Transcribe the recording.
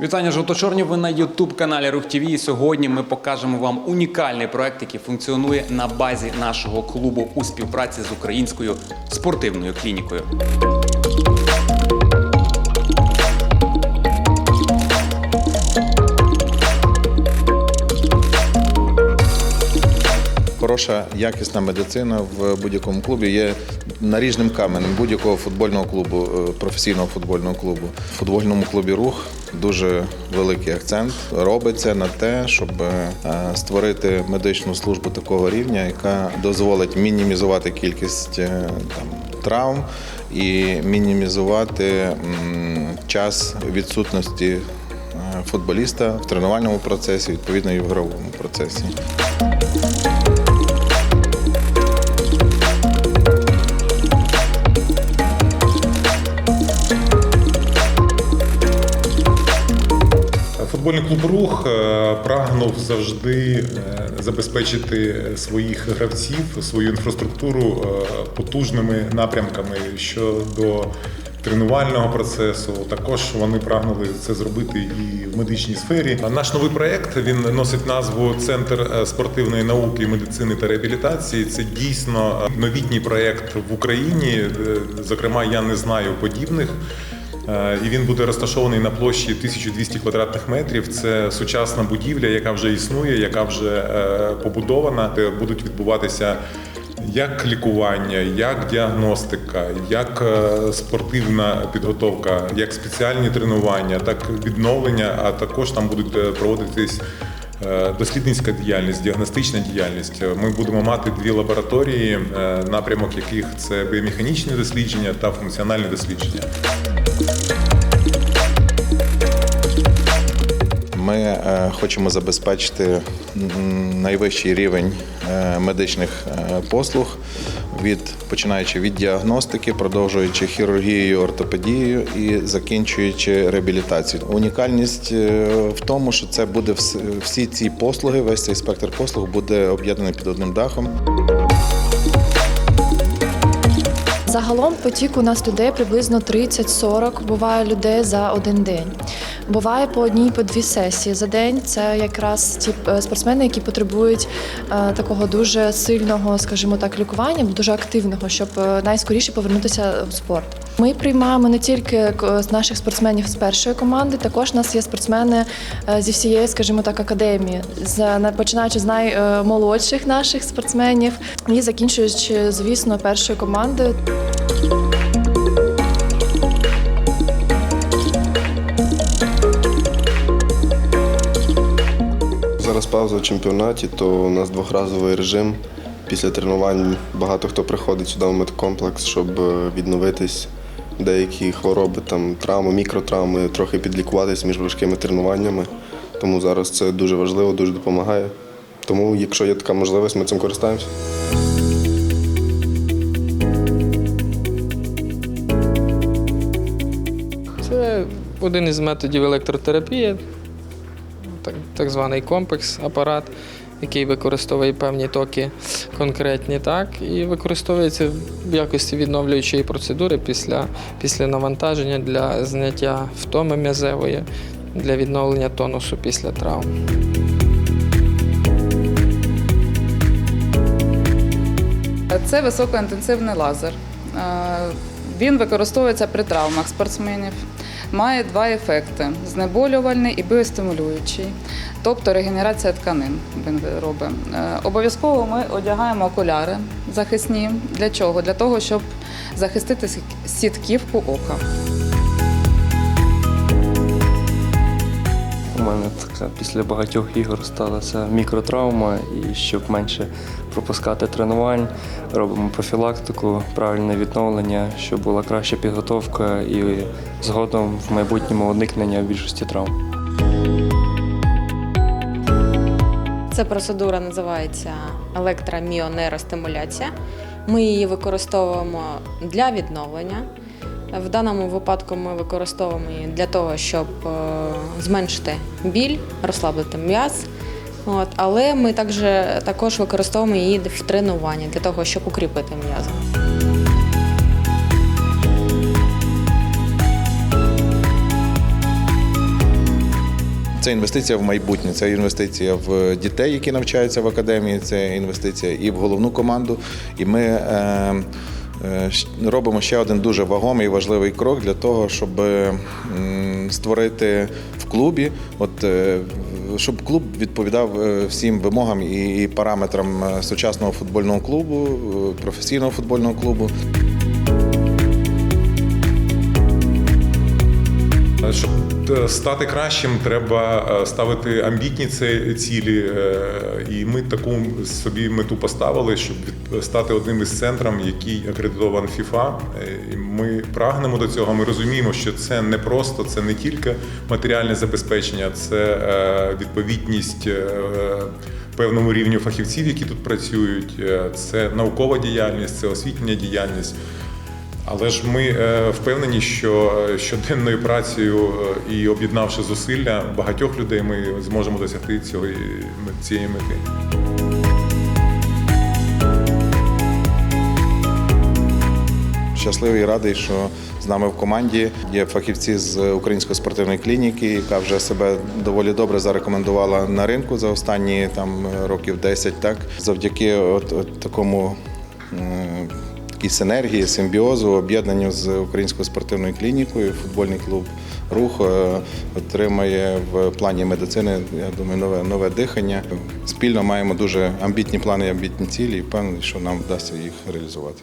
Вітання жовто-чорні. Ви на Ютуб каналі Рух ТВ. І сьогодні ми покажемо вам унікальний проект, який функціонує на базі нашого клубу у співпраці з українською спортивною клінікою. Хороша якісна медицина в будь-якому клубі є наріжним каменем будь-якого футбольного клубу, е, професійного футбольного клубу. В футбольному клубі рух дуже великий акцент робиться на те, щоб е, створити медичну службу такого рівня, яка дозволить мінімізувати кількість е, там, травм і мінімізувати час відсутності футболіста в тренувальному процесі, відповідно і в ігровому процесі. Футбольний клуб Рух е, прагнув завжди е, забезпечити своїх гравців, свою інфраструктуру е, потужними напрямками щодо тренувального процесу. Також вони прагнули це зробити і в медичній сфері. Наш новий проект він носить назву Центр спортивної науки, медицини та реабілітації. Це дійсно новітній проект в Україні. Зокрема, я не знаю подібних. Е, І він буде розташований на площі 1200 квадратних метрів. Це сучасна будівля, яка вже існує, яка вже е, побудована, де будуть відбуватися як лікування, як діагностика, як е, спортивна підготовка, як спеціальні тренування, так відновлення. А також там будуть проводитись. Дослідницька діяльність, діагностична діяльність. Ми будемо мати дві лабораторії, напрямок яких це біомеханічне дослідження та функціональне дослідження. Ми е, хочемо забезпечити найвищий рівень е, медичних е, послуг від починаючи від діагностики, продовжуючи хірургією, ортопедією і закінчуючи реабілітацією. Унікальність в тому, що це буде всі ці послуги, весь цей спектр послуг буде об'єднаний під одним дахом. Загалом потік у нас людей приблизно 30-40 буває людей за один день. Буває по одній, по дві сесії за день. Це якраз ті е, спортсмени, які потребують е, такого дуже сильного, скажімо так, лікування, дуже активного, щоб е, найскоріше повернутися в спорт. Ми приймаємо не тільки наших спортсменів з першої команди, також у нас є спортсмени зі всієї, скажімо так, академії, починаючи з наймолодших наших спортсменів і закінчуючи, звісно, першою командою. Зараз пауза в чемпіонаті, то у нас двохразовий режим. Після тренувань багато хто приходить сюди в медкомплекс, щоб е, відновитись. Деякі хвороби, там травми, мікротравми, трохи підлікуватись між важкими тренуваннями. Тому зараз це дуже важливо, дуже допомагає. Тому, якщо є така можливість, ми цим користаємося. Це один із методів електротерапії, так, званий комплекс, апарат, який використовує певні токи конкретні, так, і використовується в якості відновлюючої процедури після, після навантаження для зняття втоми м'язевої, для відновлення тонусу після травм. Це високоінтенсивний лазер. Е, Він використовується при травмах спортсменів. Має два ефекти: знеболювальний і біостимулюючий, тобто регенерація тканин він робить. Е, Обов'язково ми одягаємо окуляри захисні. Для чого? Для того, щоб захистити сітківку ока. Така після багатьох ігор сталася мікротравма, і щоб менше пропускати тренувань, робимо профілактику, правильне відновлення, щоб була краща підготовка і згодом в майбутньому уникнення більшості травм. Ця процедура називається електроміонейростимуляція. Ми її використовуємо для відновлення. В даному випадку ми використовуємо її для того, щоб е, зменшити біль, розслабити м'яз. От, але ми також, також використовуємо її в тренуванні для того, щоб укріпити м'язи. Це інвестиція в майбутнє, це інвестиція в дітей, які навчаються в академії, це інвестиція і в головну команду. І ми е, е, робимо ще один дуже вагомий і важливий крок для того, щоб створити в клубі, от е, щоб клуб відповідав е, всім вимогам і параметрам е, сучасного футбольного клубу, е, професійного футбольного клубу. Щоб е, стати кращим, треба е, ставити амбітні цілі. е, І ми таку собі мету поставили, щоб стати одним із центрів, який акредитований FIFA. Ми прагнемо до цього. Ми розуміємо, що це не просто, це не тільки матеріальне забезпечення, це відповідність. Певному рівню фахівців, які тут працюють, це наукова діяльність, це освітня діяльність. Але ж ми е, впевнені, що е, щоденною працею е, і об'єднавши зусилля багатьох людей, ми зможемо досягти цього цієї мети. Щасливий і радий, що з нами в команді є фахівці з української спортивної клініки, яка вже себе доволі добре зарекомендувала на ринку за останні там років 10. Так завдяки от, от такому. Такій синергії, симбіозу, об'єднанню з українською спортивною клінікою, футбольний клуб рух е, отримає в плані медицини, я думаю, нове нове дихання. Спільно маємо дуже амбітні плани, амбітні цілі, і впевнений, що нам вдасться їх реалізувати.